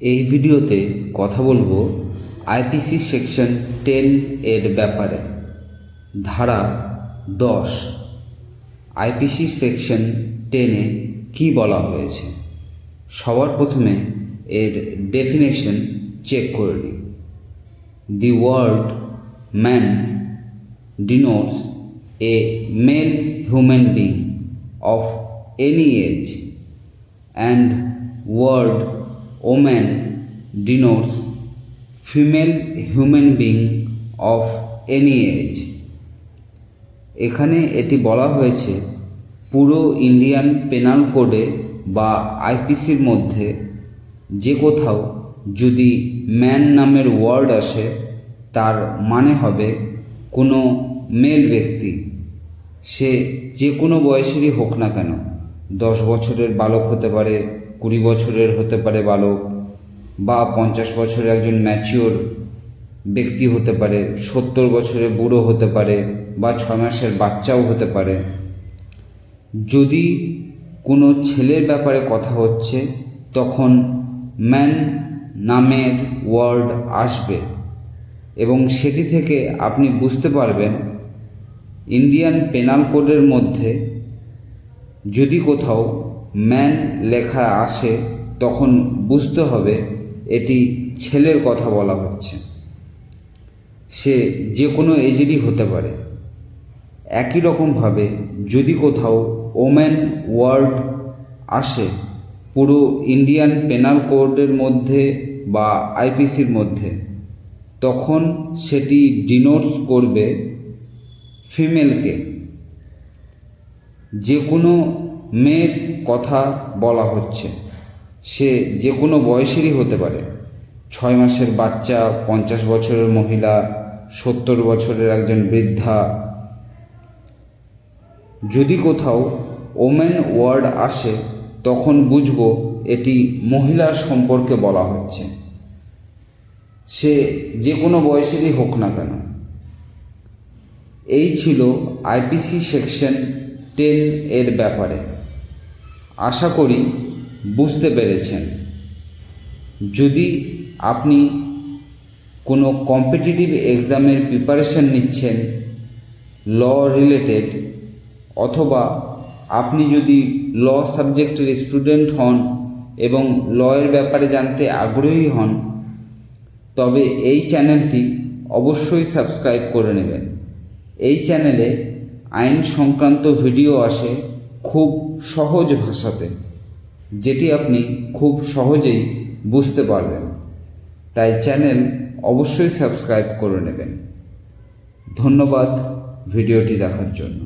এই ভিডিওতে কথা বলব আইপিসি সেকশন টেন এর ব্যাপারে। ধারা দশ আইপিসি সেকশন টেনে কি বলা হয়েছে? সবার প্রথমে এর ডেফিনেশন চেক করে নিই। The word man denotes a male human being of any age and word woman denotes female human being of any age. এখানে এটি বলা হয়েছে, পুরো ইন্ডিয়ান পেনাল কোডে বা আইপিসির মধ্যে যে কোথাও যদি ম্যান নামের ওয়ার্ড আসে, তার মানে হবে কোনো মেল ব্যক্তি। সে যে কোনো বয়সেরই হোক না কেন, দশ বছরের বালক হতে পারে কুড়ি বছরের হতে পারে বালক বা পঞ্চাশ বছরের একজন ম্যাচিওর ব্যক্তি হতে পারে, সত্তর বছরের বুড়ো হতে পারে বা ছয় মাসের বাচ্চাও হতে পারে। যদি কোনো ছেলের ব্যাপারে কথা হচ্ছে, তখন ম্যান নামের ওয়ার্ড আসবে এবং সেটি থেকে আপনি বুঝতে পারবেন ইন্ডিয়ান পেনাল কোডের মধ্যে যদি কোথাও ম্যান লেখা আসে, তখন বুঝতে হবে এটি ছেলের কথা বলা হচ্ছে। সে যে কোনো এজেরই হতে পারে। একই রকমভাবে যদি কোথাও ওম্যান ওয়ার্ড আসে, পুরো ইন্ডিয়ান পেনাল কোডের মধ্যে বা আইপিসির মধ্যে, তখন সেটি ডিনোটস করবে ফিমেলকে। যে কোনো মেয়ের কথা বলা হচ্ছে। সে যে কোনো বয়সেরই হতে পারে। ছয় মাসের বাচ্চা, পঞ্চাশ বছরের মহিলা, সত্তর বছরের একজন বৃদ্ধা। যদি কোথাও ওমেন ওয়ার্ড আসে, তখন বুঝব এটি মহিলার সম্পর্কে বলা হচ্ছে। সে যে কোনো বয়সেরই হোক না কেন। এই ছিল আইপিসি সেকশন টেন এর ব্যাপারে। আশা করি বুঝতে পেরেছেন। যদি আপনি কোনো কম্পিটিটিভ এক্সামের প্রিপারেশন নিচ্ছেন ল রিলেটেড অথবা আপনি যদি ল সাবজেক্টের স্টুডেন্ট হন এবং লয়ের ব্যাপারে জানতে আগ্রহী হন, তবে এই চ্যানেলটি অবশ্যই সাবস্ক্রাইব করে নেবেন। এই চ্যানেলে আইন সংক্রান্ত ভিডিও আসে খুব সহজ ভাষাতে, যেটি আপনি খুব সহজেই বুঝতে পারবেন। তাই চ্যানেল অবশ্যই সাবস্ক্রাইব করে নেবেন। ধন্যবাদ ভিডিওটি দেখার জন্য।